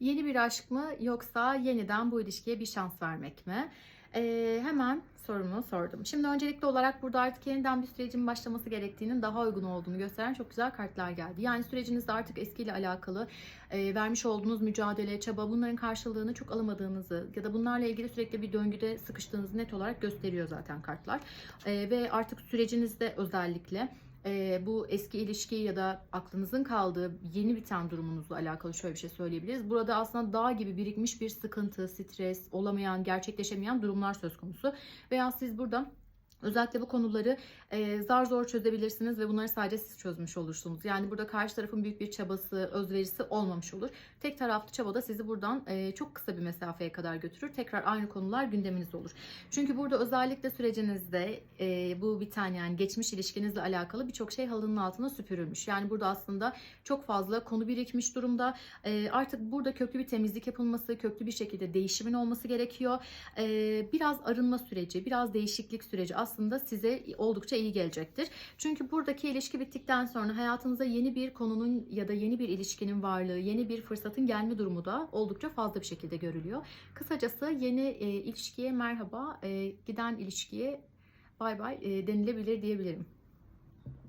Yeni bir aşk mı yoksa yeniden bu ilişkiye bir şans vermek mi? Ee, hemen sorumu sordum. Şimdi öncelikli olarak burada artık yeniden bir sürecin başlaması gerektiğinin daha uygun olduğunu gösteren çok güzel kartlar geldi. Yani sürecinizde artık eskiyle alakalı e, vermiş olduğunuz mücadele, çaba bunların karşılığını çok alamadığınızı ya da bunlarla ilgili sürekli bir döngüde sıkıştığınızı net olarak gösteriyor zaten kartlar. E, ve artık sürecinizde özellikle e, bu eski ilişki ya da aklınızın kaldığı yeni biten durumunuzla alakalı şöyle bir şey söyleyebiliriz. Burada aslında dağ gibi birikmiş bir sıkıntı, stres, olamayan, gerçekleşemeyen durumlar söz konusu. Veya siz burada Özellikle bu konuları e, zar zor çözebilirsiniz ve bunları sadece siz çözmüş olursunuz. Yani burada karşı tarafın büyük bir çabası, özverisi olmamış olur. Tek taraflı çaba da sizi buradan e, çok kısa bir mesafeye kadar götürür. Tekrar aynı konular gündeminizde olur. Çünkü burada özellikle sürecinizde e, bu biten yani geçmiş ilişkinizle alakalı birçok şey halının altına süpürülmüş. Yani burada aslında çok fazla konu birikmiş durumda. E, artık burada köklü bir temizlik yapılması, köklü bir şekilde değişimin olması gerekiyor. E, biraz arınma süreci, biraz değişiklik süreci aslında size oldukça iyi gelecektir. Çünkü buradaki ilişki bittikten sonra hayatınıza yeni bir konunun ya da yeni bir ilişkinin varlığı, yeni bir fırsatın gelme durumu da oldukça fazla bir şekilde görülüyor. Kısacası yeni e, ilişkiye merhaba, e, giden ilişkiye bay bay e, denilebilir diyebilirim.